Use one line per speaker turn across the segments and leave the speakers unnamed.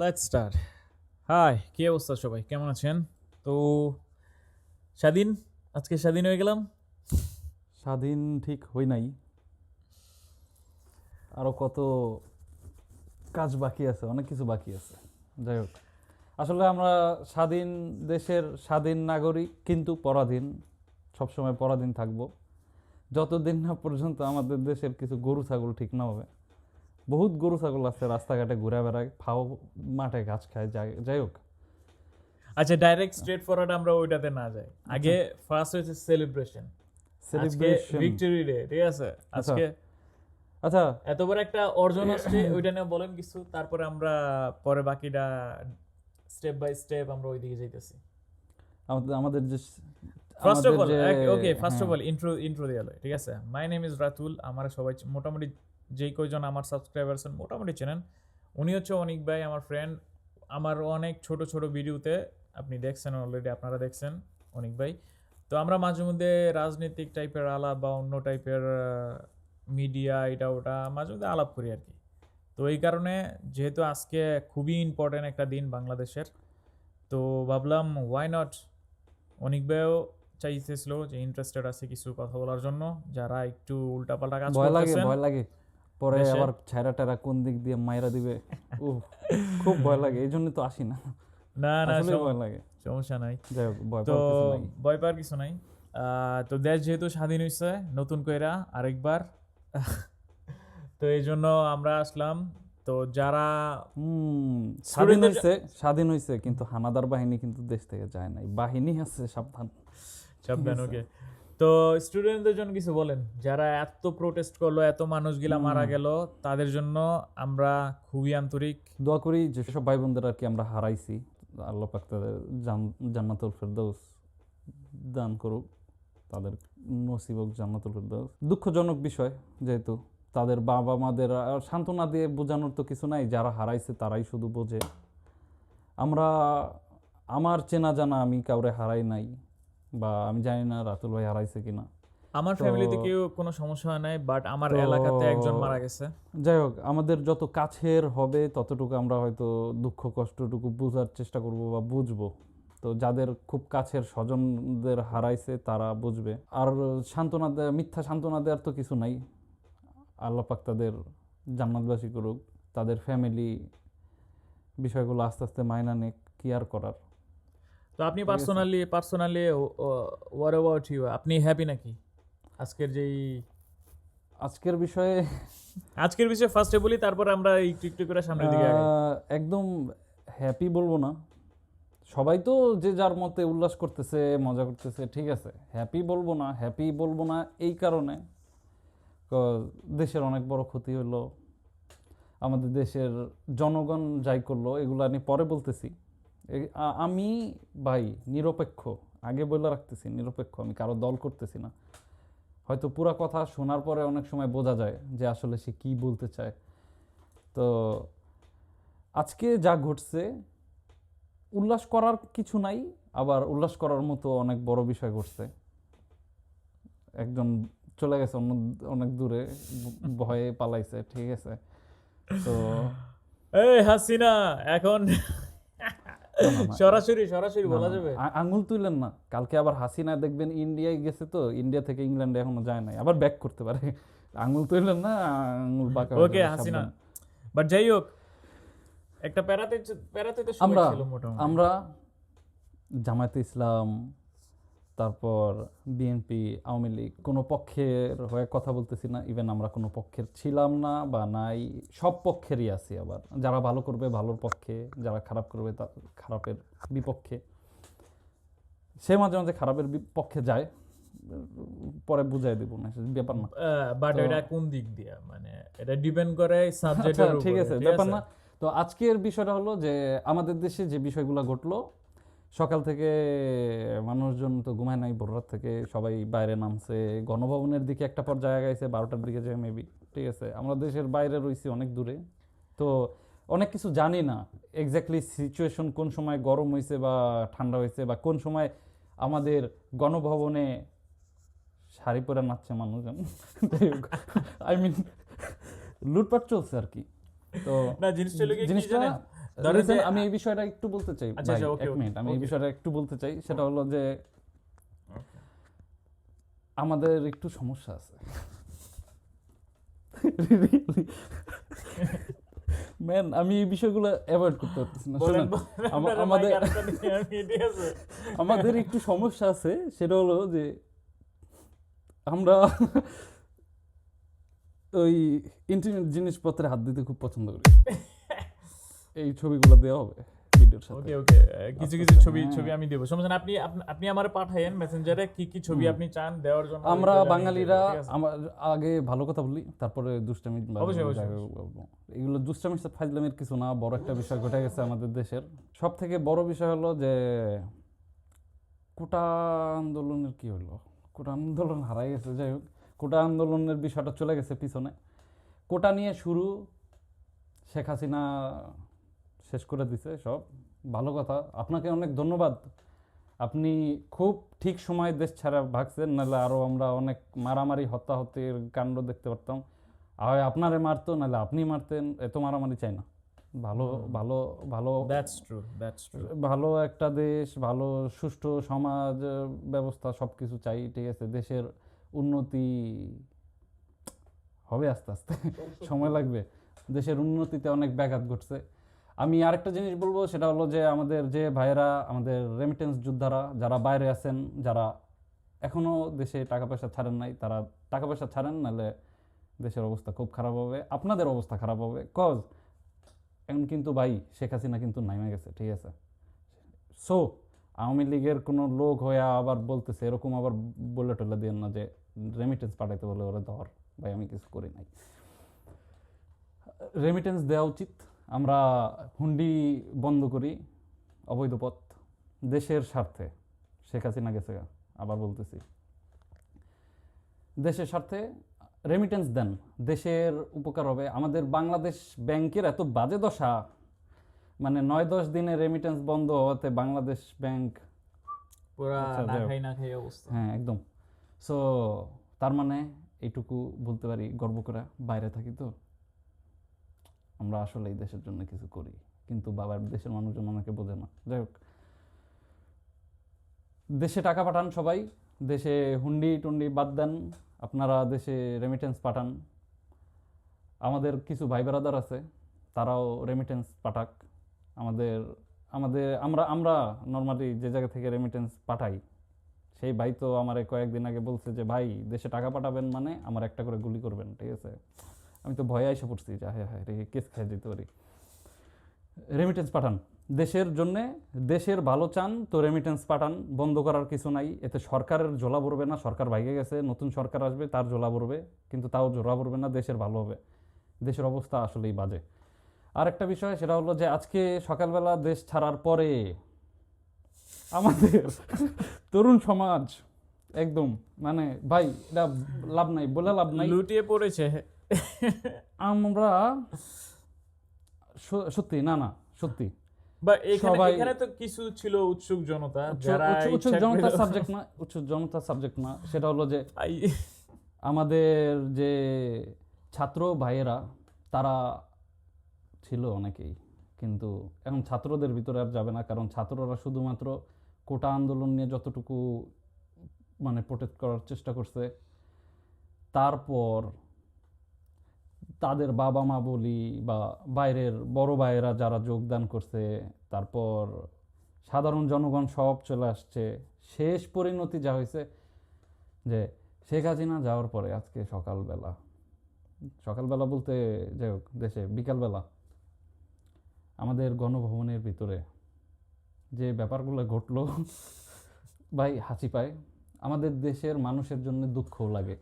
Let's start high কি অবস্থা সবাই? কেমন আছেন? তো স্বাধীন? আজকে স্বাধীন হয়ে গেলাম?
স্বাধীন ঠিক হই নাই। আরও কত কাজ বাকি আছে, অনেক কিছু বাকি আছে। যাই হোক, আসলে আমরা স্বাধীন দেশের স্বাধীন নাগরিক, কিন্তু পরাধীন, সবসময় পরাধীন থাকব। যতদিন না পর্যন্ত আমাদের দেশের কিছু গরু, ছাগল ঠিক না হবে। বহুত গরু ছাগল আছে রাস্তাঘাটে ঘুরে বেড়ায় ফাও মাঠে ঘাস খায় যাই যাই হোক।
আচ্ছা ডাইরেক্ট স্ট্রেট ফরওয়ার্ড আমরা ওইটাতে না যাই। আগে ফার্স্ট হয়েছে সেলিব্রেশন
সেলিব্রেশন
ভিক্টরি ডে ঠিক আছে? আজকে
আচ্ছা।
এত বড় একটা অর্জন আসছে ওইটা নিয়ে বলেন কিছু তারপরে আমরা পরে বাকিটা স্টেপ বাই স্টেপ আমরা ওইদিকে যাইতেছি।
আমাদের আমাদের যে
first of all okay first of. All intro intro হয়, ঠিক আছে? মাই নেম ইজ রাতুল আমার সবাই মোটামুটি যেই কয়জন আমার সাবস্ক্রাইবার আছেন মোটামুটি চেনেন। উনি হচ্ছে অনিক ভাই আমার ফ্রেন্ড আমার অনেক ছোট ছোট ভিডিওতে আপনি দেখছেন অলরেডি আপনারা দেখছেন অনিক ভাই। তো আমরা মাঝে মধ্যে রাজনৈতিক টাইপের আলাপ বা অন্য টাইপের মিডিয়া এটা ওটা মাঝে মধ্যে আলাপ করি আর কি। তো এই কারণে যেহেতু আজকে খুবই ইম্পর্টেন্ট একটা দিন বাংলাদেশের তো ভাবলাম ওয়াই নট অনিক ভাইও চাইতেছিল যে ইন্টারেস্টেড আছে কিছু কথা বলার জন্য যারা একটু উল্টাপাল্টা কাজ
ভয় লাগে ভয় লাগে। পরে আবার ছায়রা টায়রা কোন দিক দিয়ে মাইরা দিবে? উহ, খুব ভয় লাগে এই জন্য তো আসি না।
না না
ভয় লাগে।
সমস্যা নাই।
যাই হোক
তো। ভয় পাওয়ার কিছু নাই। তো দেশ যেহেতু স্বাধীন হয়েছে নতুন কইরা আরেকবার। তো এই জন্য আমরা আসলাম। তো যারা
স্বাধীন হয়েছে স্বাধীন হয়েছে কিন্তু হানাদার বাহিনী কিন্তু দেশ থেকে যায় নাই। বাহিনী আছে সাবধান।
সাবধান ওকে। তো স্টুডেন্টদের জন্য কিছু বলেন যারা এত প্রোটেস্ট করল এত মানুষগুলা মারা গেল তাদের জন্য আমরা খুবই আন্তরিক।
দোয়া করি যেসব ভাই বোনদের আর কি আমরা হারাইছি। আল্লাহ পাক তাদের জান্নাতুল ফেরদৌস দান করুক তাদের নসিবক জান্নাতুল ফেরদৌস দুঃখজনক বিষয় যেহেতু তাদের বাবা মাদের আর সান্ত্বনা দিয়ে বোঝানোর তো কিছু নাই যারা হারাইছে তারাই শুধু বোঝে। আমরা আমার চেনা জানা আমি কাউরে হারাই নাই। বা আমি জানি না রাতুল ভাই হারাইছে কিনা।
আমার ফ্যামিলিতে কেউ কোনো সমস্যা হয় নাই বাট আমার এলাকাতে একজন মারা গেছে।
যাই হোক আমাদের যত কাছের হবে ততটুকু আমরা হয়তো দুঃখ কষ্টটুকু বোঝার চেষ্টা করব বা বুঝব। তো যাদের খুব কাছের স্বজনদের হারাইছে তারা বুঝবে। আর সান্ত্বনা দেয় মিথ্যা সান্ত্বনা দেওয়ার তো কিছু নাই। আল্লাহ পাক তাদের জান্নাতবাসী করুক তাদের ফ্যামিলি বিষয়গুলো আস্তে আস্তে মাইনা নিক কি আর করার।
তো আপনি। Personally personally what about you আপনি হ্যাপি নাকি? আজকের যেই
আজকের বিষয়ে
আজকের বিষয়ে ফার্স্টে বলি তারপর আমরা একটু একটু করে সামনের দিকে
একদম হ্যাপি বলব না। সবাই তো যে যার মতে উল্লাস করতেছে মজা করতেছে ঠিক আছে। হ্যাপি বলব না হ্যাপি বলব না এই কারণে। দেশের অনেক বড় ক্ষতি হলো আমাদের দেশের জনগণ যাই করল এগুলো আমি পরে বলতেছি। আমি ভাই নিরপেক্ষ, আগে বলে রাখতেছি, নিরপেক্ষ, আমি কারও দল করতেছি না। হয়তো পুরা কথা শোনার পরে অনেক সময় বোঝা যায় যে আসলে সে কি বলতে চায়। তো আজকে যা ঘটছে, উল্লাস করার কিছু নাই, আবার উল্লাস করার মতো অনেক বড় বিষয় ঘটছে। একজন চলে গেছে অন্য, অনেক দূরে, ভয়ে পালাইছে, ঠিক আছে। তো
এই হাসিনা, এখন। সরাসরি সরাসরি বলা যাবে?
আঙুল তুলেন না। কালকে আবার হাসিনা দেখবেন ইন্ডিয়ায় গেছে তো ইন্ডিয়া থেকে ইংল্যান্ডে এখনও যায় নাই। আবার ব্যাক করতে পারে। আঙুল তুলেন না আঙুল বাঁকা
ওকে হাসিনা। বাট যাই হোক একটা প্যারাতে প্যারাতে তো
আমরা আমরা জামায়াতে ইসলাম তারপর বিএনপি আওয়ামী লীগ কোনো পক্ষের হয়ে কথা বলতেছি না। ইভেন আমরা কোনো পক্ষের ছিলাম না বা নাই সব পক্ষেরই আছি আবার। যারা ভালো করবে ভালোর পক্ষে যারা খারাপ করবে তা খারাপের বিপক্ষে। সে মাঝে মাঝে খারাপের বিপক্ষে যায় পরে বুঝাই দেবো না ব্যাপার না।
বাট এটা কোন দিক দিয়ে? মানে এটা ডিপেন্ড করে
আচ্ছা
সাবজেক্টের উপর
ঠিক আছে? ব্যাপার না। তো আজকের বিষয়টা হলো যে আমাদের দেশে যে বিষয়গুলো ঘটলো সকাল থেকে মানুষজন তো ঘুমায় নাই ভোর রাত থেকে সবাই বাইরে নামছে। গণভবনের দিকে একটা পর্যায়ে গাইছে বারোটার দিকে যায় মেবি ঠিক আছে। আমরা দেশের বাইরে রয়েছি অনেক দূরে। তো অনেক কিছু জানি না এক্স্যাক্টলি সিচুয়েশন কোন সময় গরম হয়েছে বা ঠান্ডা হয়েছে বা কোন সময় আমাদের গণভবনে শাড়ি পরে নাচছে মানুষজন। আই মিন লুটপাট চলছে আর কি। তো
না জিনিসটা
আমি এই বিষয়টা একটু বলতে চাই
আচ্ছা, আচ্ছা, okay,
এক মিনিট আমি এই বিষয়টা একটু বলতে চাই সেটা হলো যে আমাদের একটু সমস্যা আছে। ম্যান আমি এই বিষয়গুলো অ্যাভয়েড করতে পারতেছি না আমাদের? আমাদের একটু সমস্যা আছে সেটা হলো যে আমরা ওই ইন্টারনেট জিনিসপত্রে হাত দিতে খুব পছন্দ করি। এই ছবিগুলো দেওয়া হবে ভিডিওর সাথে।
ওকে ওকে কিছু কিছু
আচ্ছা,
ছবি
হ্যাঁ।
ছবি আমি দেবো। সমস্যা আপনি আপনি- আমার পাঠায়েন মেসেঞ্জারে কি কি ছবি আপনি চান দেওয়ার জন্য।
আমরা বাঙালিরা? আমার আগে ভালো কথা বলি তারপরে দুষ্টামি এগুলো দুষ্টামি ফাজলামির কিছু না বড় একটা বিষয় ঘটে গেছে আমাদের দেশের। সব থেকে বড় বিষয় হলো যে কোটা আন্দোলনের কি হলো? কোটা আন্দোলন হারাই গেছে যাই হোক। কোটা আন্দোলনের বিষয়টা চলে গেছে পিছনে। কোটা নিয়ে শুরু শেখ হাসিনা শেষ করে দিছে সব। ভালো কথা। আপনাকে অনেক ধন্যবাদ। আপনি খুব ঠিক সময় দেশ ছাড়া ভাগছেন নাহলে আরও আমরা অনেক মারামারি হত্যাহতির কাণ্ড দেখতে পারতাম। হয় আপনারে মারতো নাহলে আপনি মারতেন এত মারামারি চাই না। ভালো ভালো ভালো
দ্যাটস ট্রু দ্যাটস ট্রু
ভালো একটা দেশ ভালো সুষ্ঠু সমাজ ব্যবস্থা সব কিছু চাই ঠিক আছে। দেশের উন্নতি হবে আস্তে আস্তে। সময় লাগবে। দেশের উন্নতিতে অনেক ব্যাঘাত ঘটছে। আমি আরেকটা জিনিস বলব, সেটা হলো যে আমাদের যে ভাইয়েরা, আমাদের রেমিটেন্স যোদ্ধারা, যারা বাইরে আছেন, যারা এখনও দেশে টাকা পয়সা ছাড়েন নাই, তারা টাকা পয়সা ছাড়েন, নাহলে দেশের অবস্থা খুব খারাপ হবে। আপনাদের অবস্থা খারাপ হবে কজ এখন কিন্তু ভাই, শেখ হাসিনা কিন্তু নাইমে গেছে, ঠিক আছে? সো আওয়ামী লীগের কোনো লোক হয়ে আবার বলতেছে, এরকম আবার বলে টলে দিয়ে না যে রেমিটেন্স পাঠাইতে বলে ওরা ধর, ভাই আমি কিছু করি নাই। রেমিটেন্স দেওয়া উচিত। আমরা হুন্ডি বন্ধ করি অবৈধ পথ দেশের স্বার্থে। শেখ হাসিনা গেছে আবার বলতেছি। দেশের স্বার্থে রেমিটেন্স দেন। দেশের উপকার হবে। আমাদের বাংলাদেশ ব্যাংকের এত বাজে দশা মানে নয় দশ দিনে রেমিটেন্স বন্ধ হওয়াতে বাংলাদেশ ব্যাংক
পুরা
আচ্ছা, হ্যাঁ একদম। সো তার মানে এইটুকু বলতে পারি গর্ব করে বাইরে থাকি তো। আমরা আসলে এই দেশের জন্য কিছু করি। কিন্তু বাবার দেশের মানুষজন অনেকে বোঝে না। যাই হোক। দেশে টাকা পাঠান সবাই। দেশে হুন্ডি টুন্ডি বাদ দেন। আপনারা দেশে রেমিটেন্স পাঠান। আমাদের কিছু ভাই ব্রাদার আছে, তারাও রেমিটেন্স পাঠাক। আমাদের আমাদের, আমরা আমরা নর্মালি যে জায়গা থেকে রেমিটেন্স পাঠাই, সেই ভাই তো আমার কয়েকদিন আগে বলছে যে, ভাই, দেশে টাকা পাঠাবেন মানে আমার একটা করে গুলি করবেন। ঠিক আছে? আমি তো ভয়ে এসে পড়ছি যে হ্যাঁ হ্যাঁ রে, কেস খেয়ে যেতে পারি। রেমিটেন্স পাঠান। দেশের জন্যে, দেশের ভালো চান, তো রেমিটেন্স পাঠান। বন্ধ করার কিছু নাই। এতে সরকারের জোলা পড়বে না। সরকার ভাইগে গেছে, নতুন সরকার আসবে, তার জোলা পড়বে, কিন্তু তাও জোলা পড়বে না, দেশের ভালো হবে। দেশের অবস্থা আসলেই বাজে। আর একটা বিষয়, সেটা হলো যে, আজকে সকালবেলা দেশ ছাড়ার পরে আমাদের তরুণ সমাজ, একদম মানে ভাই, এটা লাভ নাই, বলে লাভ নাই।
লুটিয়ে পড়েছে।
আমরা সত্যি না না সত্যি।
বা এখানে এখানে তো কিছু ছিল উৎসুক জনতা যারা
সাবজেক্ট না জনতার সাবজেক্ট না সেটা হলো যে আমাদের যে ছাত্র ভাইয়েরা তারা ছিল অনেকেই কিন্তু এখন ছাত্রদের ভিতরে আর যাবে না কারণ ছাত্ররা শুধুমাত্র কোটা আন্দোলন নিয়ে যতটুকু মানে প্রোটেক্ট করার চেষ্টা করছে তারপর তাদের বাবা মা বলি বা বাইরের বড় ভাইয়েরা যারা যোগদান করছে তারপর সাধারণ জনগণ সব চলে আসছে। শেষ পরিণতি যা হয়েছে যে শেখ হাসিনা যাওয়ার পরে আজকে সকালবেলা সকালবেলা বলতে যাই হোক দেশে বিকালবেলা আমাদের গণভবনের ভিতরে যে ব্যাপারগুলো ঘটলো ভাই হাসি পায়। আমাদের দেশের মানুষের জন্য দুঃখও লাগে।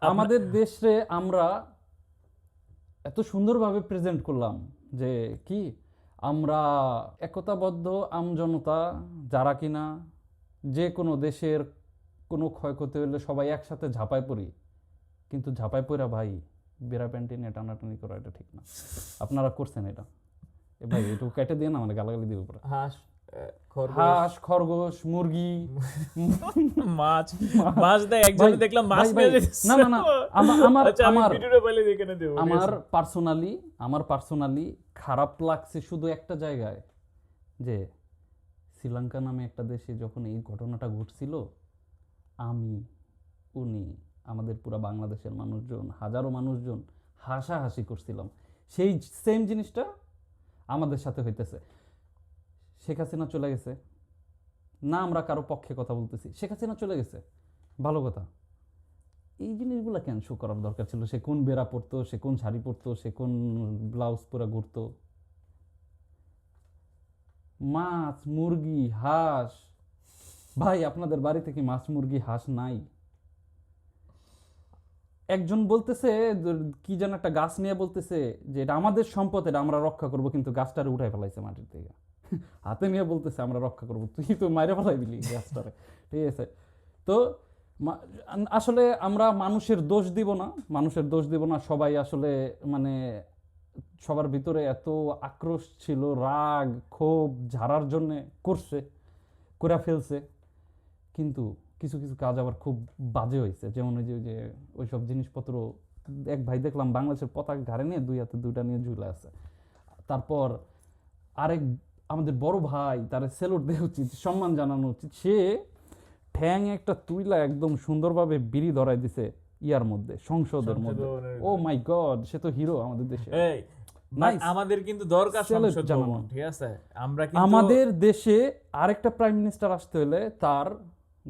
আমাদের দেশে আমরা এত সুন্দরভাবে প্রেজেন্ট করলাম যে কি আমরা একতাবদ্ধ আমজনতা, যারা কিনা যে কোনো দেশের কোনো ক্ষয়ক্ষতি হলে সবাই একসাথে ঝাঁপায় পড়ি। কিন্তু ঝাঁপায় পড়া ভাই, বেড়া প্যান্টি নিয়ে টানাটানি করা এটা ঠিক না। আপনারা করছেন এটা। ভাই একটু কেটে দিয়ে না মানে গালাগালি
হ্যাঁ খরগোশ
হাঁস খরগোশ মুরগি।
মাছ। মাছ। দেয় একজনে দেখলাম মাছ।
না, না, না, আমার-
আচ্ছা
আমার-
ভিডিওটা পাইলে এখানে দেবো ঠিক
আমার পার্সোনালি আমার পার্সোনালি খারাপ লাগছে শুধু একটা জায়গায় যে শ্রীলঙ্কা নামে একটা দেশে যখন এই ঘটনাটা ঘটছিল আমি উনি আমাদের পুরা বাংলাদেশের মানুষজন হাজারো মানুষজন হাসাহাসি করছিলাম। সেই সেম জিনিসটা আমাদের সাথে হইতেছে। শেখ হাসিনা চলে গেছে। না আমরা কারও পক্ষে কথা বলতেছি। শেখ হাসিনা চলে গেছে। ভালো কথা। এই জিনিসগুলো কেন শো করার দরকার ছিল? সে কোন বেড়া পরতো? সে কোন শাড়ি পরতো? সে কোন ব্লাউজ পরে ঘুরতো? মাছ, মুরগি, হাঁস। ভাই, আপনাদের বাড়িতে কি মাছ, মুরগি, হাঁস নাই? একজন বলতেছে কি যেন একটা গাছ নিয়ে বলতেছে, যে এটা আমাদের সম্পদ, এটা আমরা রক্ষা করব, কিন্তু গাছটারে উঠাই ফেলাইছে মাটির থেকে। হাতে নিয়ে বলতেছে আমরা রক্ষা করব তুই তো মাইরে ফেলাই দিলি গাছটারে ঠিক আছে? তো আসলে আমরা মানুষের দোষ দিব না, মানুষের দোষ দিব না, সবাই আসলে মানে সবার ভিতরে এত আক্রোশ ছিল, রাগ, ক্ষোভ ঝাড়ার জন্য করছে, করে ফেলছে, কিন্তু কিছু কিছু কাজ আবার খুব বাজে হয়েছে। যেমন ওই যে ওই যে জিনিসপত্র, এক ভাই দেখলাম বাংলাদেশের পতাকা ঘাড়ে নিয়ে দুই হাতে দুইটা নিয়ে ঝুলে আছে। তারপর আরেক আমাদের বড় ভাই তার সেলুট দেওয়া উচিত সম্মান জানানো উচিত। সে ঠ্যাং একটা তুইলা একদম সুন্দরভাবে বিড়ি ধরাই দিছে ইয়ার মধ্যে সংসদের মধ্যে। ও মাই গড সে তো হিরো আমাদের দেশে।
আমাদের কিন্তু দরকার সংসদ। ভবন, ঠিক আছে? আমরা কিন্তু
আমাদের দেশে আরেকটা প্রাইম মিনিস্টার আসতে হলে তার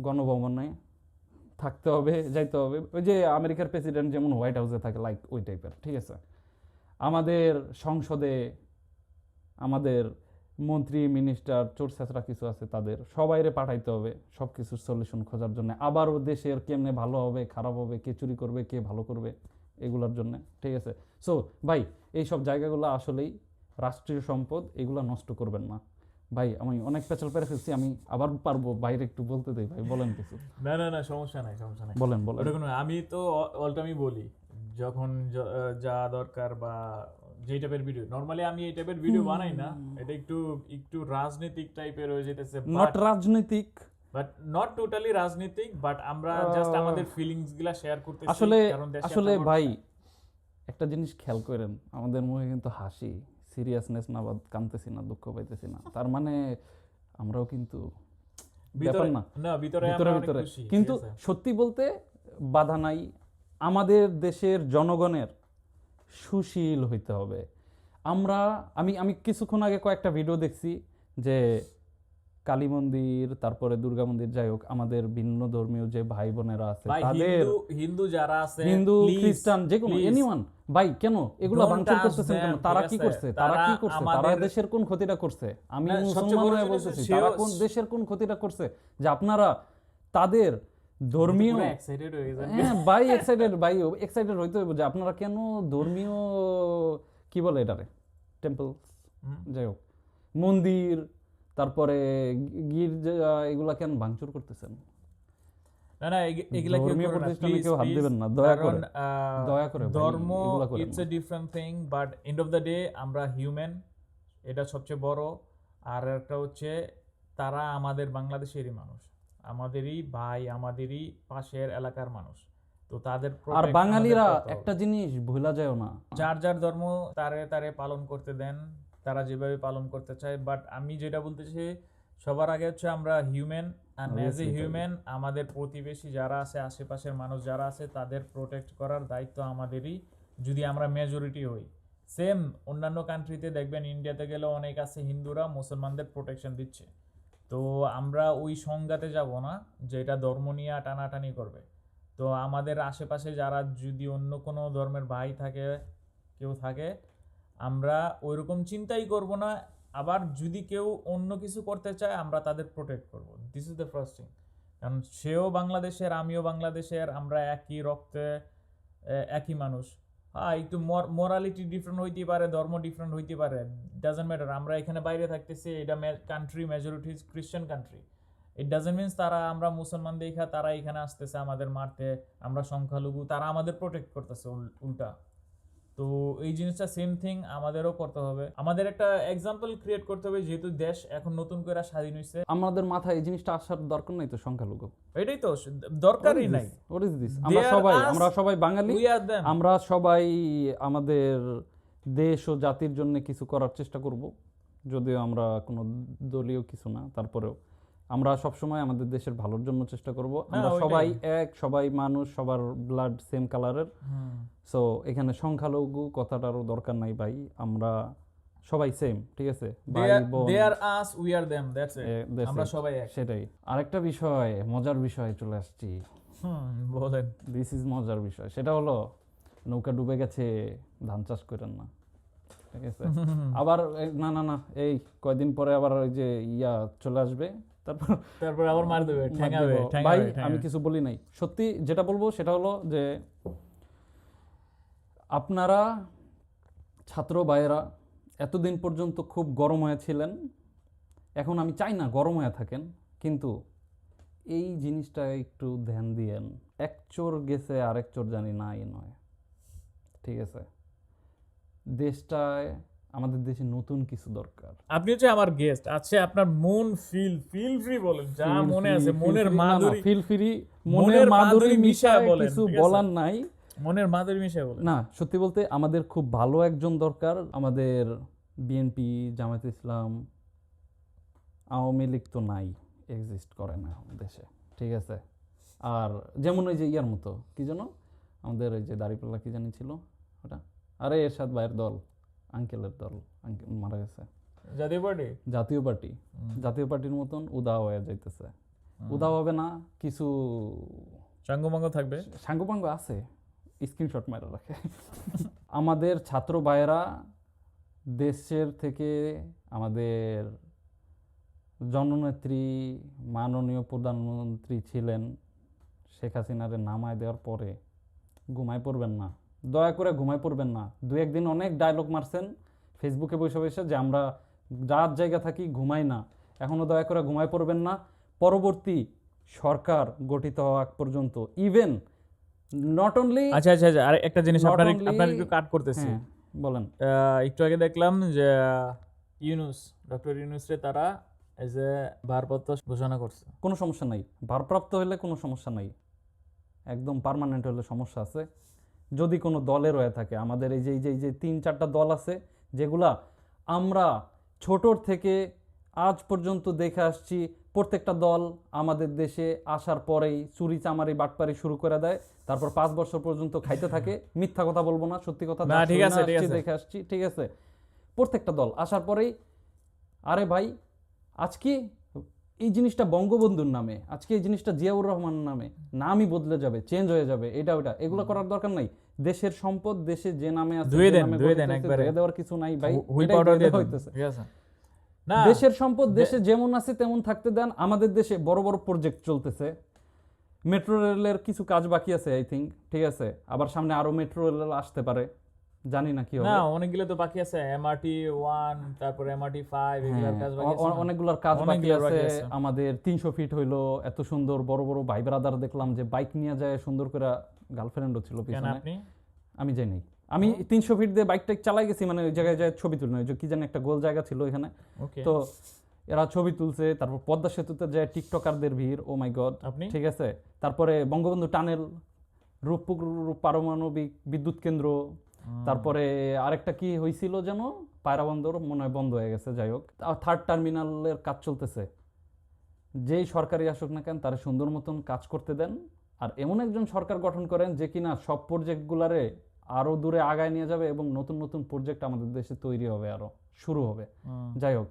গণভবনে থাকতে হবে যাইতে হবে। ওই যে আমেরিকার প্রেসিডেন্ট যেমন হোয়াইট হাউসে থাকে লাইক ওই টাইপের ঠিক আছে? আমাদের সংসদে আমাদের মন্ত্রী মিনিস্টার চোর ছেঁচড়া কিছু আছে তাদের সবাইরে পাঠাইতে হবে সব কিছুর সলিউশন খোঁজার জন্য। আবারও দেশের কেমনে ভালো হবে খারাপ হবে কে চুরি করবে কে ভালো করবে এগুলোর জন্য ঠিক আছে? সো ভাই এই সব জায়গাগুলো আসলেই রাষ্ট্রীয় সম্পদ এগুলা নষ্ট করবেন না। ভাই আমি অনেক পেঁচাল পেরে ফেলছি আমি আবার পারব বাইরে একটু বলতে দেই ভাই বলেন কিছু।
না না না সমস্যা নাই সমস্যা নাই।
বলেন বলেন।
আমি তো অলটামি বলি যখন যা দরকার বা যেই টাইপের ভিডিও নরমালি আমি এই টাইপের ভিডিও বানাই না। এটা একটু একটু রাজনৈতিক টাইপের হয়ে যেতেছে
নট রাজনৈতিক।
বাট নট টোটালি রাজনৈতিক বাট আমরা জাস্ট আমাদের ফিলিংসগুলা শেয়ার করতেছি
আসলে আসলে ভাই একটা জিনিস খেয়াল করেন আমাদের মুখে কিন্তু হাসি সিরিয়াসনেস না বা কানতেছি না দুঃখ পাইতেছি না। তার মানে আমরাও কিন্তু ব্যাপার না।
ভিতরে
কিন্তু সত্যি বলতে বাধা নাই। আমাদের দেশের জনগণের সুশীল হইতে হবে। আমরা আমি আমি কিছুক্ষণ আগে কয়েকটা ভিডিও দেখছি যে কালী মন্দির তারপরে দুর্গা মন্দির যাই হোক আমাদের ভিন্ন ধর্মীয় যে ভাই বোনেরা আছে তাদের
হিন্দু যারা আছে
হিন্দু খ্রিস্টান যে কোনো এনিওয়ান ভাই কেন? এগুলো ভাঙচুর করতেছেন কেন? তারা কি করছে? তারা কি করছে? তারা দেশের কোন ক্ষতিটা করছে? আমি
সবচেয়ে
মুসলমান বলতেছি তারা কোন দেশের কোন ক্ষতিটা করছে? যে আপনারা তাদের ধর্মীয়।
হয়ে।
হ্যাঁ ভাই এক্সাইটেড ভাই এক্সাইটেড হইতে হবে যে আপনারা কেন ধর্মীয় কি বলে এটারে? টেম্পল যাই হোক। মন্দির তারপরে গির্জা এগুলা কেন ভাঙচুর করতেছেন?
না না এগুলা কেউ
প্রতিষ্ঠানে কেউ হাত দিবেন না, দয়া করে। দয়া করে
ধর্ম it's a different thing but end of the day আমরা হিউম্যান এটা সবচেয়ে বড় আর একটা হচ্ছে তারা আমাদের বাংলাদেশেরই মানুষ। আমাদেরই ভাই আমাদেরই পাশের এলাকার মানুষ। তো তাদের
আর বাঙালিরা। একটা জিনিস ভুলা যায় না।
যার যার ধর্ম তারে তারে পালন করতে দেন তারা যেভাবে পালন করতে চায়। বাট আমি যেটা বলতেছি সবার আগে হচ্ছে আমরা human and as a human আমাদের প্রতিবেশী যারা আছে আশেপাশের মানুষ যারা আছে তাদের প্রোটেক্ট করার দায়িত্ব আমাদেরই যদি আমরা মেজরিটি হই। সেম অন্যান্য কান্ট্রিতে দেখবেন ইন্ডিয়াতে গেলে অনেক আছে হিন্দুরা মুসলমানদের প্রোটেকশন দিচ্ছে। তো আমরা ওই সংজ্ঞাতে যাব না যেটা ধর্ম নিয়ে টানাটানি করবে। তো আমাদের আশেপাশে যারা যদি অন্য কোনো ধর্মের ভাই থাকে, কেউ থাকে, আমরা ওইরকম চিন্তাই করব না। আবার যদি কেউ অন্য কিছু করতে চায়, আমরা তাদের প্রোটেক্ট করব। This is the first thing কারণ সেও বাংলাদেশের, আমিও বাংলাদেশের, আমরা একই রক্তে একই মানুষ। হ্যাঁ একটু মোরালিটি ডিফারেন্ট হইতে পারে, ধর্ম ডিফারেন্ট হইতে পারে ডাজেন্ট ম্যাটার আমরা এখানে বাইরে থাকতেছি, এটা country majority Christian country it doesn't means তারা, আমরা মুসলমান দেখা, তারা এখানে আসতেছে আমাদের মারতে, আমরা সংখ্যালঘু, তারা আমাদের প্রোটেক্ট করতেছে উল্টা। তো এই জিনিসটা সেম থিং আমাদেরও করতে হবে। আমাদের একটা এক্সাম্পল ক্রিয়েট করতে হবে যেহেতু দেশ এখন নতুন করে স্বাধীন হয়েছে
আমাদের মাথায় এই জিনিসটা আসার দরকার নাই তো সংখ্যালঘু।
এটাই তো দরকারই নাই।
হোয়াট ইজ দিস আমরা সবাই আমরা সবাই বাঙালি। আমরা সবাই আমাদের দেশ ও জাতির জন্য কিছু করার চেষ্টা করব। যদিও আমরা কোনো দলীয় কিছু না তারপরেও। আমরা সবসময় আমাদের দেশের ভালোর জন্য চেষ্টা করব। আমরা সবাই এক সবাই মানুষ সবার ব্লাড সেম কালারের সো এখানে সংখ্যালঘু কথাটারও দরকার নাই ভাই। আমরা সবাই সেম ঠিক আছে?
আর us we are them that's it আমরা সবাই এক।
সেটাই। আরেকটা বিষয় মজার বিষয়ে চলে আসছি।
হুম, বলেন।
দিস ইজ মজার বিষয়। সেটা হলো নৌকা ডুবে গেছে ধান চাষ করেন না। ঠিক আছে? আবার না না না এই কয়দিন পরে আবার ওই যে ইয়া চলে আসবে। তারপর
তারপর আবার মার দেবে ঠ্যাঙাবে
ভাই। আমি কিছু বলি নাই। সত্যি যেটা বলব সেটা হলো যে আপনারা ছাত্র ভাইয়েরা এতদিন পর্যন্ত খুব গরম হয়ে ছিলেন। এখন আমি চাই না গরম হয়ে থাকেন কিন্তু এই জিনিসটা একটু ধ্যান দিয়েন। এক চোর গেছে আরেক চোর জানি নাই নয়। ঠিক আছে? দেশটায় আমাদের দেশে নতুন কিছু দরকার।
আপনি হচ্ছে আমার গেস্ট আছে আপনার মন ফিল ফিল ফ্রি বলেন যা মনে আছে মনের মাধুরী
ফিল ফ্রি
মনের
মাধুরী
মিশায়
মিশায়
বলেন,
কিছু বলার নাই।
মনের মাধুরী মিশে বলেন।
না সত্যি বলতে আমাদের খুব ভালো একজন দরকার আমাদের বিএনপি জামায়াত ইসলাম আওয়ামী লীগ তো নাই এক্সিস্ট করে না দেশে ঠিক আছে? আর যেমন ওই যে ইয়ার মতো কি যেন? আমাদের ওই যে দাড়িপাল্লা কি জানি ছিল ওটা? আরে এরশাদ ভাইয়ের দল। আঙ্কেলের দল মারা গেছে।
জাতীয় পার্টি?
জাতীয় পার্টি। জাতীয় পার্টির মতন উদাও হয়ে যাইতেছে। উদাও হবে না কিছু
সাঙ্গমাঙ্গ থাকবে?
সাঙ্গপাঙ্গ আছে স্ক্রিনশট মেরে রাখে। আমাদের ছাত্র ভাইয়েরা দেশের থেকে আমাদের জননেত্রী মাননীয় প্রধানমন্ত্রী ছিলেন শেখ হাসিনারে নামায় দেওয়ার পরে ঘুমায় পড়বেন না। দয়া করে ঘুমায় পড়বেন না। দু একদিন অনেক ডায়লগ মারছেন ফেসবুকে বসে বসে যে আমরা রাত জায়গা থাকি ঘুমাই না। এখনও দয়া করে ঘুমায় পড়বেন না। পরবর্তী সরকার গঠিত হওয়া পর্যন্ত ইভেন নট অনলি
আচ্ছা আচ্ছা আচ্ছা আর একটা জিনিস আপনার আপনার একটু কাট করতেছি।
হ্যাঁ বলেন।
আহ, একটু আগে দেখলাম যে ইউনুস ডক্টর ইউনুসরে তারা এই যে ভারপ্রাপ্ত ঘোষণা করছে।
কোনো সমস্যা নাই। ভারপ্রাপ্ত হলে কোনো সমস্যা নাই। একদম পার্মানেন্ট হলে সমস্যা আছে। যদি কোনো দলে রয়ে থাকে। আমাদের এই যে এই যে এই যে তিন চারটা দল আছে যেগুলা আমরা ছোটোর থেকে আজ পর্যন্ত দেখে আসছি প্রত্যেকটা দল আমাদের দেশে আসার পরেই চুরি চামারি বাটপারি শুরু করে দেয়। তারপর পাঁচ বছর পর্যন্ত খাইতে থাকে। মিথ্যা কথা বলব না সত্যি কথা। দেখে আসছি ঠিক আছে। প্রত্যেকটা দল আসার পরেই আরে ভাই আজকে এই জিনিসটা বঙ্গবন্ধুর নামে আজকে এই জিনিসটা জিয়াউর রহমানের নামে নামই বদলে যাবে চেঞ্জ হয়ে যাবে এটা ওটা এগুলো করার দরকার নাই। দেশের সম্পদ দেশে যে নামে আছে
ধুয়ে দেন, ধুয়ে দেন
হয়েছে, দেওয়ার কিছু নাই ভাই
হুই পাউডার দিয়ে
হইতেছে।
ঠিক আছে। না
দেশের সম্পদ দেশে যেমন আছে তেমন থাকতে দেন। আমাদের দেশে বড় বড় প্রজেক্ট চলতেছে। মেট্রো রেলের কিছু কাজ বাকি আছে আই থিঙ্ক ঠিক আছে? আবার সামনে আরও মেট্রো রেল আসতে পারে। জানি না কি হবে।
না অনেকগুলো তো বাকি আছে এমআরটি ওয়ান তারপর এমআরটি ফাইভ এগুলোর কাজ বাকি আছে।
অনেকগুলোর কাজ বাকি আছে। আমাদের তিনশো ফিট হইল এত সুন্দর বড় বড় ভাই ব্রাদার দেখলাম যে বাইক নিয়ে যায় সুন্দর করে গার্লফ্রেন্ডও ছিল পিছনে।
আপনি?
আমি যাই নাই আমি তিনশো ফিট দিয়ে বাইক টাইক চালাই গেছি মানে ওই জায়গায় যায় ছবি তুলনা যে কি জানি একটা গোল জায়গা ছিল এখানে তো এরা ছবি তুলছে তারপর পদ্মা সেতুতে যায় টিকটকারদের ভিড় ও মাই গড ঠিক আছে? তারপরে বঙ্গবন্ধু টানেল রূপপুর পারমাণবিক বিদ্যুৎ কেন্দ্র তারপরে আরেকটা কি হয়েছিল যেন? পায়রা বন্দর মনে হয় বন্ধ হয়ে গেছে যাই হোক। থার্ড টার্মিনালের কাজ চলতেছে। যেই সরকারি আসুক না কেন তারা সুন্দর মতন কাজ করতে দেন। আর এমন একজন সরকার গঠন করেন যে কিনা সব প্রজেক্টগুলারে আরও দূরে আগায় নিয়ে যাবে এবং নতুন নতুন প্রজেক্ট আমাদের দেশে তৈরি হবে আরও শুরু হবে। যাই হোক।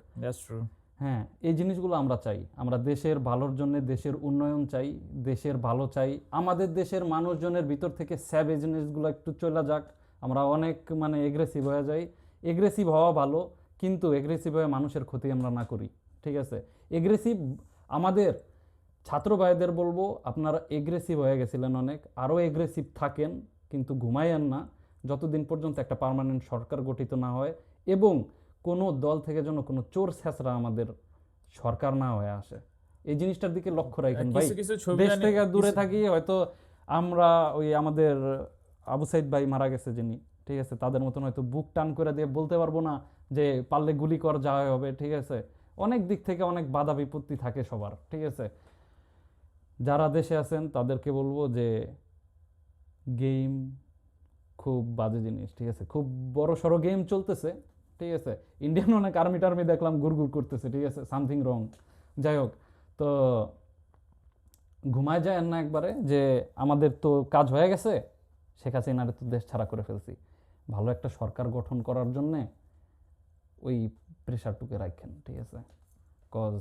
হ্যাঁ এই জিনিসগুলো আমরা চাই। আমরা দেশের ভালোর জন্য দেশের উন্নয়ন চাই দেশের ভালো চাই। আমাদের দেশের মানুষজনের ভিতর থেকে স্যাভেজনেসগুলো একটু চলে যাক। আমরা অনেক মানে এগ্রেসিভ হয়ে যাই। এগ্রেসিভ হওয়া ভালো কিন্তু এগ্রেসিভ হয়ে মানুষের ক্ষতি আমরা না করি ঠিক আছে? এগ্রেসিভ আমাদের ছাত্র ভাইদের বলব আপনারা এগ্রেসিভ হয়ে গেছিলেন অনেক আরও এগ্রেসিভ থাকেন কিন্তু ঘুমাইয়েন না। যতদিন পর্যন্ত একটা পার্মানেন্ট সরকার গঠিত না হয় এবং কোনো দল থেকে যেন কোনো চোর স্যাঁচরা আমাদের সরকার না হয়ে আসে। এই জিনিসটার দিকে লক্ষ্য রাখেন ভাই। দেশ থেকে দূরে থাকি হয়তো আমরা ওই আমাদের আবু সাইদ ভাই মারা গেছে যিনি, ঠিক আছে? তাদের মতন হয়তো বুক টান করে দিয়ে বলতে পারব না যে পারলে গুলি কর, যা হবে, ঠিক আছে? অনেক দিক থেকে অনেক বাধা বিপত্তি থাকে সবার, ঠিক আছে? যারা দেশে আছেন তাদেরকে বলব যে গেম খুব বাজে জিনিস, ঠিক আছে? খুব বড় সড়ো গেম চলতেছে, ঠিক আছে? ইন্ডিয়ান অনেক আর্মি টার্মি দেখলাম গুড়গুড় করতেছে, ঠিক আছে? Something wrong. যাই হোক, তো ঘুমায় যায় না একবারে যে আমাদের তো কাজ হয়ে গেছে শেখ হাসিনারে তো দেশ ছাড়া করে ফেলছি। ভালো একটা সরকার গঠন করার জন্যে ওই প্রেশারটুকে রাখেন ঠিক আছে? কজ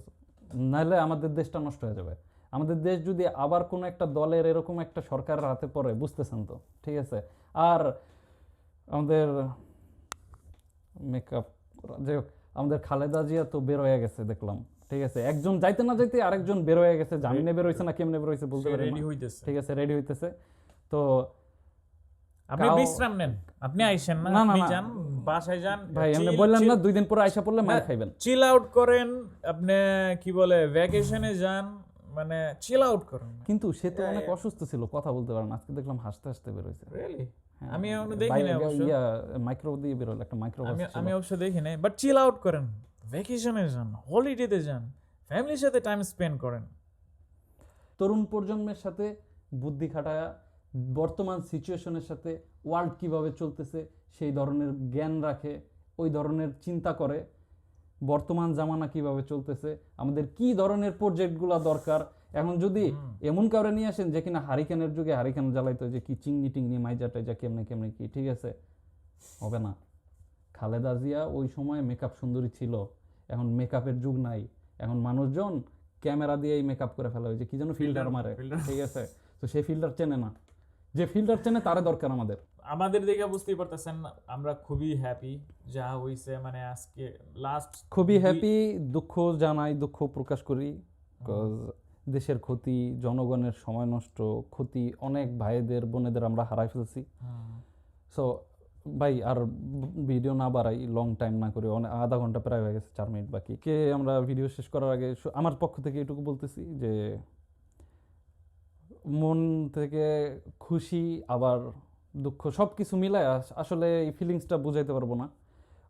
নাহলে আমাদের দেশটা নষ্ট হয়ে যাবে। আমাদের দেশ যদি আবার কোনো একটা দলের এরকম একটা সরকারের হাতে পড়ে বুঝতেছেন তো? ঠিক আছে? আর আমাদের মেকআপ যাই হোক আমাদের খালেদা জিয়া তো বের হয়ে গেছে দেখলাম। ঠিক আছে? একজন যাইতে না যাইতে আরেকজন বের হয়ে গেছে। জামিনে বের হয়েছে না কেমনে বের হয়েছে বলতে পারি। ঠিক আছে? রেডি হইতেছে। তো
আপনি বিশ্রাম নেন। আপনি আইসেন না
না, না,
আপনি যান বাসায় যান।
ভাই আপনি বললেন না দুই দিন পরে আইসা পড়লে মার খাইবেন।
চিল আউট করেন আপনি কি বলে ভ্যাকেশনে যান মানে চিল আউট করেন।
কিন্তু সে তো অনেক অসুস্থ ছিল কথা বলতে পারে না। আজকে দেখলাম হাসতে হাসতে বের
রিয়েলি
হ্যাঁ,
আমি এখনও দেখিনি অবশ্য।
ইয়া মাইক্রো দিয়ে বের হলো একটা মাইক্রো
আমি আমি অবশ্য দেখি নাই। বাট চিল আউট করেন ভ্যাকেশনে যান হলিডেতে যান ফ্যামিলির সাথে টাইম স্পেন্ড করেন।
তরুণ প্রজন্মের সাথে বুদ্ধি খাটায়া বর্তমান সিচুয়েশনের সাথে ওয়ার্ল্ড কীভাবে চলতেছে সেই ধরনের জ্ঞান রাখে ওই ধরনের চিন্তা করে বর্তমান জামানা কীভাবে চলতেছে আমাদের কি ধরনের প্রজেক্টগুলো দরকার? এখন যদি এমন কাউরে নিয়ে আসেন যে কিনা হারিকেনের যুগে হারিকেন জ্বালাইতো যে কি চিংনি টিংনি মাইজা টাইজা কেমনে কেমনে কি ঠিক আছে? হবে না। খালেদা জিয়া ওই সময় মেকআপ সুন্দরী ছিল এখন মেকআপের যুগ নাই। এখন মানুষজন ক্যামেরা দিয়েই মেকআপ করে ফেলা হয়েছে কি যেন ফিল্টার মারে ঠিক আছে? তো সেই ফিল্টার চেনে না। যে ফিল্টার চেনে তারে দরকার আমাদের।
আমাদের দেখে বুঝতেই পারতেছেন আমরা খুবই হ্যাপি যা হইছে মানে আজকে লাস্ট
খুবই হ্যাপি দুঃখ জানাই দুঃখ প্রকাশ করি দেশের ক্ষতি জনগণের সময় নষ্ট ক্ষতি অনেক ভাইদের বোনেদের আমরা হারাই ফেলছি। সো ভাই আর ভিডিও না বাড়াই লং টাইম না করে অনেক আধা ঘণ্টা প্রায় হয়ে গেছে চার মিনিট বাকি। কে আমরা ভিডিও শেষ করার আগে আমার পক্ষ থেকে এটুকু বলতেছি যে মন থেকে খুশি, আবার দুঃখ সব কিছু মিলায় আস- আসলে এই ফিলিংসটা বুঝাইতে পারব না।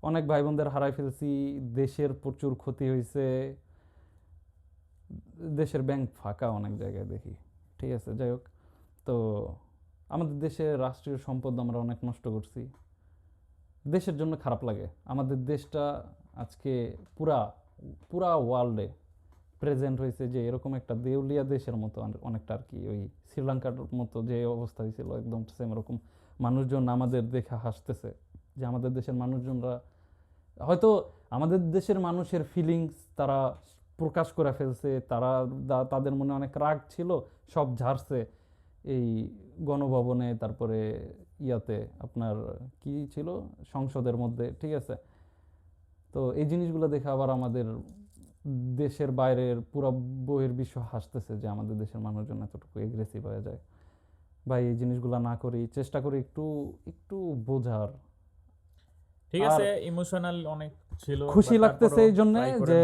অনেক ভাই বোনদের হারাই ফেলছি, দেশের প্রচুর ক্ষতি হয়েছে দেশের ব্যাংক ফাঁকা অনেক জায়গায় দেখি। ঠিক আছে, যাই হোক। তো আমাদের দেশের রাষ্ট্রীয় সম্পদ আমরা অনেক নষ্ট করছি। দেশের জন্য খারাপ লাগে। আমাদের দেশটা আজকে পুরা পুরা ওয়ার্ল্ডে প্রেজেন্ট হয়েছে যে এরকম একটা দেউলিয়া দেশের মতো অনেকটা আর কি, ওই শ্রীলঙ্কার মতো যে অবস্থা হয়েছিল, একদম সেম এরকম মানুষজন আমাদের দেখে হাসতেছে যে আমাদের দেশের মানুষজনরা, হয়তো আমাদের দেশের মানুষের ফিলিংস তারা প্রকাশ করে ফেলছে, তারা তাদের মনে অনেক রাগ ছিল, সব ঝাড়ছে। এই গণভবনে, তারপরে ইয়াতে আপনার কি ছিল? সংসদের মধ্যে, ঠিক আছে? তো এই জিনিসগুলো দেখে আবার আমাদের দেশের বাইরের পুরো বহির বিশ্ব হাসতেছে যে আমাদের দেশের মানুষজন এতটুকু এগ্রেসিভ হয়ে যায়। ভাই এই জিনিসগুলো না করি চেষ্টা করি একটু একটু বোঝার।
ঠিক আছে ইমোশনাল অনেক ছিল
খুশি লাগতেছে এই জন্য যে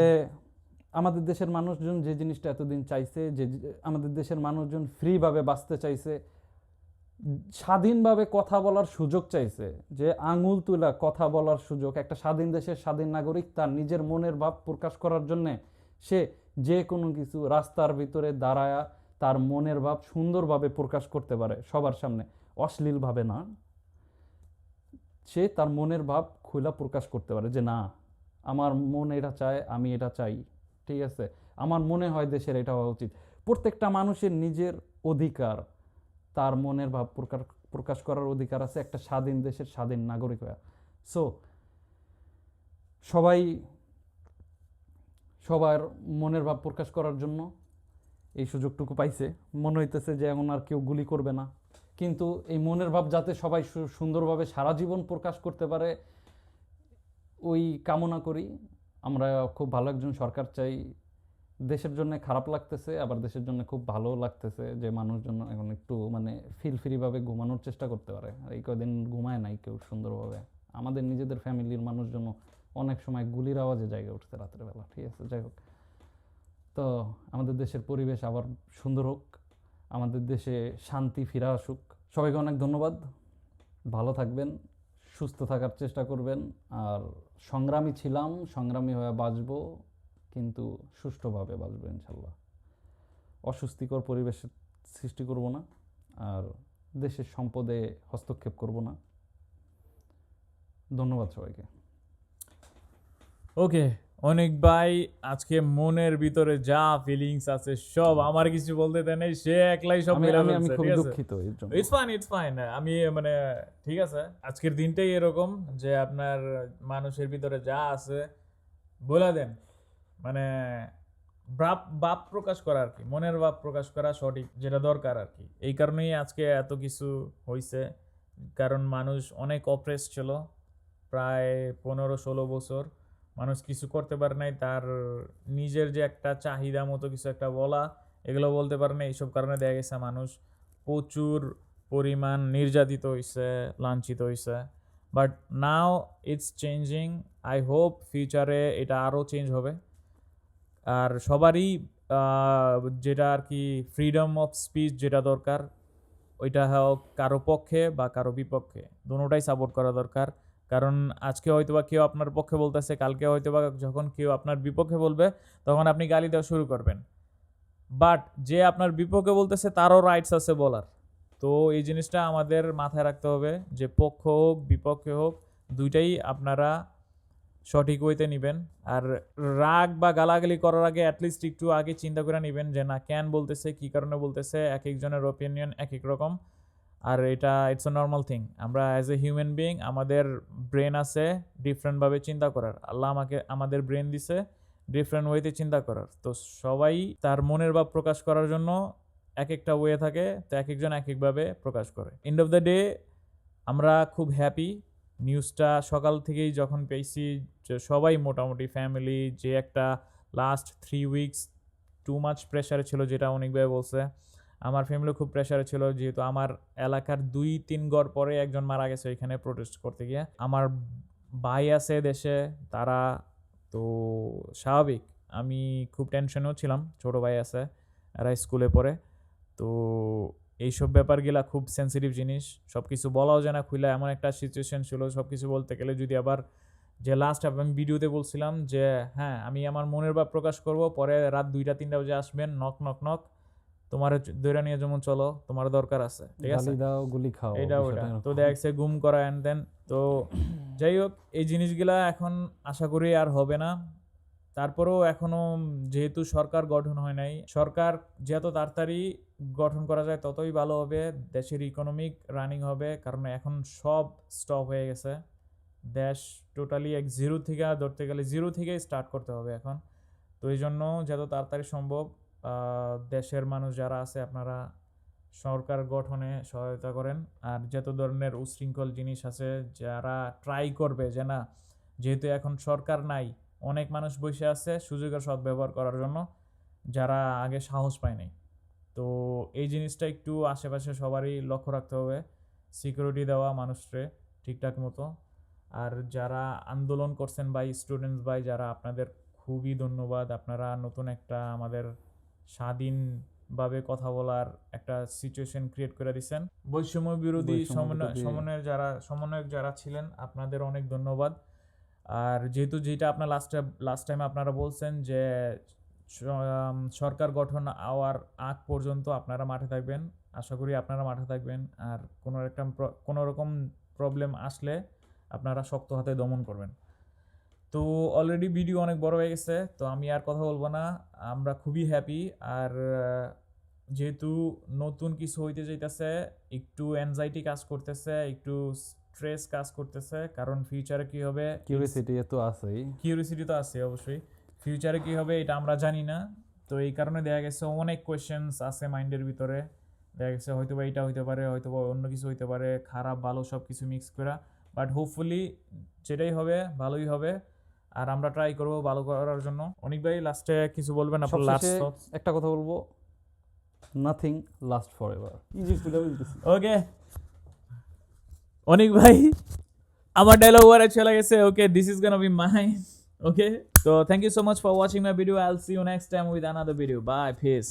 আমাদের দেশের মানুষজন যে জিনিসটা এতদিন চাইছে যে যে- আমাদের দেশের মানুষজন ফ্রিভাবে বাঁচতে চাইছে স্বাধীনভাবে কথা বলার সুযোগ চাইছে যে আঙুল তুলা কথা বলার সুযোগ, একটা স্বাধীন দেশের স্বাধীন নাগরিক তার নিজের মনের ভাব প্রকাশ করার জন্য সে যে কোনো কিছু রাস্তার ভিতরে দাঁড়ায়া তার মনের ভাব সুন্দরভাবে প্রকাশ করতে পারে সবার সামনে। অশ্লীলভাবে না। সে তার মনের ভাব খোলা প্রকাশ করতে পারে যে না, আমার মন এটা চায়, আমি এটা চাই, ঠিক আছে? আমার মনে হয় দেশের এটা হওয়া উচিত। প্রত্যেকটা মানুষের নিজের অধিকার তার মনের ভাব প্রকাশ প্রকাশ করার অধিকার আছে একটা স্বাধীন দেশের স্বাধীন নাগরিক হয়ে। সো সবাই, সবার মনের ভাব প্রকাশ করার জন্য এই সুযোগটুকু পাইছে। মনে হইতেছে যে এমন আর কেউ গুলি করবে না। কিন্তু এই মনের ভাব যাতে সবাই সুন্দরভাবে সারা জীবন প্রকাশ করতে পারে, ওই কামনা করি। আমরা খুব ভালো একজন সরকার চাই। দেশের জন্য খারাপ লাগতেছে, আবার দেশের জন্য খুব ভালো লাগতেছে যে মানুষজন এখন একটু মানে ফিল ফ্রিভাবে ঘুমানোর চেষ্টা করতে পারে। আর এই কদিন ঘুমায় নাই কেউ সুন্দরভাবে। আমাদের নিজেদের ফ্যামিলির মানুষজন অনেক সময় গুলির আওয়াজে জায়গা উঠছে রাতের বেলা ঠিক আছে? যাই হোক। তো আমাদের দেশের পরিবেশ আবার সুন্দর হোক, আমাদের দেশে শান্তি ফিরে আসুক। সবাইকে অনেক ধন্যবাদ। ভালো থাকবেন, সুস্থ থাকার চেষ্টা করবেন। আর সংগ্রামী ছিলাম, সংগ্রামী হয়ে বাঁচবো। কিন্তু সুষ্ঠুভাবে বাঁচবো ইনশাল্লাহ। অস্বস্তিকর পরিবেশের সৃষ্টি করব না আর দেশের সম্পদে হস্তক্ষেপ করব না। ধন্যবাদ সবাইকে।
ওকে অনেক ভাই আজকে মনের ভিতরে যা ফিলিংস আছে সব আমার কিছু বলতে দেয় নাই সে একলাই সব
আমি
আছে?
দুঃখিত
ইটস ফাইন ইটস ফাইন আমি মানে ঠিক আছে আজকের দিনটাই এরকম যে আপনার মানুষের ভিতরে যা আছে বলে দেন। মানে ভাব ভাব প্রকাশ করা আর কি, মনের ভাব প্রকাশ করা সঠিক, যেটা দরকার আর কি। এই কারণেই আজকে এত কিছু হয়েছে কারণ মানুষ অনেক অপ্রেস ছিল, প্রায় পনেরো ষোলো বছর। মানুষ কিছু করতে পারে নাই, তার নিজের যে একটা চাহিদা মতো কিছু একটা বলা, এগুলো বলতে পারে না এইসব কারণে দেখা গেছে মানুষ প্রচুর পরিমাণ নির্যাতিত হয়েছে লাঞ্ছিত হয়েছে but now it's changing I hope ফিউচারে এটা আরও চেঞ্জ হবে। আর সবারই যেটা আর কি ফ্রিডম অফ স্পিচ যেটা দরকার, ওইটা হোক কারও পক্ষে বা কারও বিপক্ষে, দুটোটাই সাপোর্ট করা দরকার। কারণ আজকে হয়তো বা কেউ আপনার পক্ষে বলতেছে, কালকে হয়তো বা যখন কেউ আপনার বিপক্ষে বলবে, তখন আপনি গালি দেওয়া শুরু করবেন। বাট যে আপনার বিপক্ষে বলতেছে, তারও রাইটস আছে বলার। তো এই জিনিসটা আমাদের মাথায় রাখতে হবে যে পক্ষ হোক, বিপক্ষে হোক, দুইটাই আপনারা সঠিক ওয়েতে নেবেন। আর রাগ বা গালাগালি করার আগে অ্যাটলিস্ট একটু আগে চিন্তা করে নেবেন যে, না, কেন বলতেছে? কী কারণে বলতেছে? এক একজনের ওপিনিয়ন এক এক রকম। আর এটা ইটস আ নর্মাল থিং আমরা অ্যাজ এ হিউম্যান বিং আমাদের ব্রেন আছে ডিফারেন্টভাবে চিন্তা করার। আল্লাহ আমাকে, আমাদের ব্রেন দিছে ডিফারেন্ট ওয়েতে চিন্তা করার। তো সবাই তার মনের ভাব প্রকাশ করার জন্য এক একটা ওয়ে থাকে, তো এক একজন এক একভাবে প্রকাশ করে। এন্ড অফ দ্য ডে আমরা খুব হ্যাপি নিউজটা সকাল থেকেই যখন পেয়েছি সবাই মোটামুটি ফ্যামিলি যে একটা last three weeks too much প্রেশারে ছিল, যেটা অনেকভাবে বলছে। আমার ফ্যামিলি খুব প্রেশারে ছিল, যেহেতু আমার এলাকার দুই, তিন গড় পরে একজন মারা গেছে ওইখানে প্রোটেস্ট করতে গিয়ে। আমার ভাই আছে দেশে, তারা তো স্বাভাবিক। আমি খুব টেনশনেও ছিলাম, ছোট ভাই আছে, এরা স্কুলে পড়ে। তো এইসব ব্যাপারগুলা খুব সেন্সিটিভ জিনিস। সব কিছু বলাও যায় না খুলে এমন একটা সিচুয়েশন ছিল সব কিছু বলতে গেলে যদি আবার যে লাস্ট আমি ভিডিওতে বলছিলাম যে হ্যাঁ আমি আমার মনের ভাব প্রকাশ করব পরে রাত দুইটা তিনটা বাজে আসবেন নক নক নক তোমার দৈরা নিয়ে যেমন চলো তোমার দরকার আছে ঠিক আছে?
দাও গুলি খাও
এটা ওটা তো দেখছে গুম করা অ্যান্ড দেন তো যাই হোক এই জিনিসগুলা এখন আশা করি আর হবে না। তারপরেও এখনও যেহেতু সরকার গঠন হয় নাই, সরকার যত তাড়াতাড়ি গঠন করা যায় ততই ভালো হবে, দেশের ইকোনমিক রানিং হবে, কারণ এখন সব স্টপ হয়ে গেছে। দেশ টোটালি এক জিরো থেকে ধরতে গেলে জিরো থেকেই স্টার্ট করতে হবে এখন। তো এই জন্য যত তাড়াতাড়ি সম্ভব দেশের মানুষ যারা আছে আপনারা সরকার গঠনে সহায়তা করেন। আর যত ধরনের উশৃঙ্খল জিনিস আছে যারা ট্রাই করবে যে না, যেহেতু এখন সরকার নাই অনেক মানুষ বসে আছে সুযোগের সদ্ব্যবহার করার জন্য যারা আগে সাহস পায় নাই। তো এই জিনিসটা একটু আশেপাশে সবারই লক্ষ্য রাখতে হবে। সিকিউরিটি দেওয়া মানুষরে ঠিকঠাক মতো। আর যারা আন্দোলন করছেন ভাই স্টুডেন্টস ভাই যারা আপনাদের খুবই ধন্যবাদ আপনারা নতুন একটা আমাদের স্বাধীনভাবে কথা বলার একটা সিচুয়েশন ক্রিয়েট করে দিচ্ছেন বৈষম্য বিরোধী সমন্বয় সমন্বয়ের যারা সমন্বয়ক যারা ছিলেন আপনাদের অনেক ধন্যবাদ। আর যেহেতু যেটা আপনার লাস্ট লাস্ট টাইম আপনারা বলছেন যে সরকার গঠন হওয়ার আগ পর্যন্ত আপনারা মাঠে থাকবেন। আশা করি আপনারা মাঠে থাকবেন। আর কোনো একটা কোনো রকম প্রবলেম আসলে আপনারা শক্ত হাতে দমন করবেন। তো অলরেডি ভিডিও অনেক বড় হয়ে গেছে, তো আমি আর কথা বলব না। আমরা খুবই হ্যাপি আর, যেহেতু নতুন কিছু হইতে যাইতেছে, একটু অ্যাংজাইটি কাজ করতেছে, একটু স্ট্রেস কাজ করতেছে কারণ ফিউচারে কি হবে?
কিউরিসিটি তো আছেই।
কিউরিসিটি তো আছে অবশ্যই। ফিউচারে কি হবে এটা আমরা জানি না। তো এই কারণে দেখা গেছে অনেক কোয়েশ্চেন্স আছে মাইন্ডের ভিতরে। দেখা গেছে হয়তো বা এটা হইতে পারে হয়তো বা অন্য কিছু হইতে পারে খারাপ ভালো সব কিছু মিক্স করা বাট হোপফুলি যেটাই হবে ভালোই হবে। আর আমরা ট্রাই করব ভালো করার জন্য। অনেক ভাই লাস্টে কিছু বলবেন আপনার লাস্ট
একটা কথা বলব। Nothing last forever
okay অনেক ভাই, আমার ডায়লগ ওয়ারে চলে গেছে okay this is gonna be my okay তো thank you so much for watching my video I'll see you next time with another video bye peace